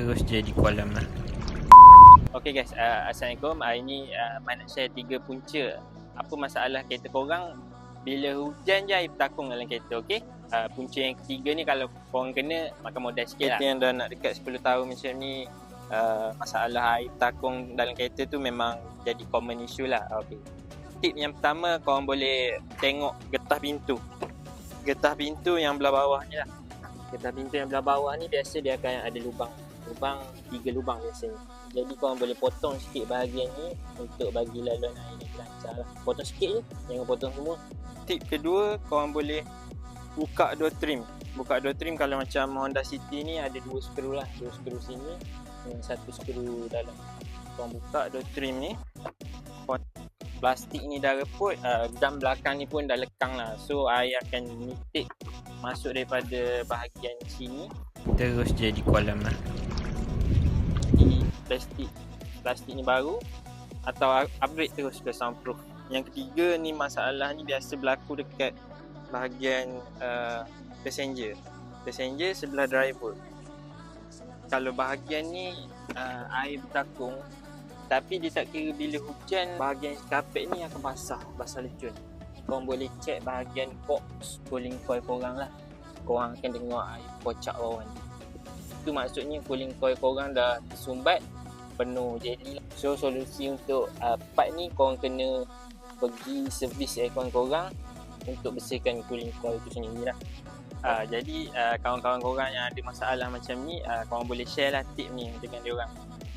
terus jadi kolam lah. Okay guys, uh, Assalamualaikum. Hari ni uh, Mak nak share tiga punca apa masalah kereta korang bila hujan je air bertakung dalam kereta, okay? Uh, punca yang ketiga ni kalau korang kena makan modal sikit lah. Kereta yang dah nak dekat 10 tahun macam ni uh, masalah air bertakung dalam kereta tu memang jadi common issue lah. Okay. Tip yang pertama korang boleh tengok getah pintu. Getah pintu yang belah bawah ni lah. Getah pintu yang belah bawah ni biasa dia akan ada lubang. Lubang, tiga lubang biasanya. Jadi korang boleh potong sikit bahagian ni untuk bagi laluan air ni lancar lah. Potong sikit je, jangan potong semua. Tip kedua, korang boleh buka dua trim. Buka dua trim kalau macam Honda City ni ada dua skru lah. Dua skru sini dan satu skru dalam. Korang buka dua trim ni. Plastik ni dah reput, uh, dam belakang ni pun dah lekang lah. So air akan nitik masuk daripada bahagian sini Terus jadi kolam lah. Plastik plastik ni baru atau upgrade terus ke soundproof. Yang ketiga ni masalah ni biasa berlaku dekat bahagian uh, passenger. Passenger sebelah driver. Kalau bahagian ni uh, air bertakung tapi dia tak kira bila hujan bahagian kapet ni akan basah, basah lecun. Korang boleh check bahagian box cooling coil korang lah. Korang akan dengar air kocak bawah ni itu maksudnya cooling coil korang dah tersumbat penuh. Jadi so solusi untuk uh, part ni korang kena pergi servis aircon korang untuk bersihkan cooling coil tu sendiri lah. Uh, jadi uh, kawan-kawan korang yang ada masalah macam ni uh, korang boleh share lah tip ni dengan diorang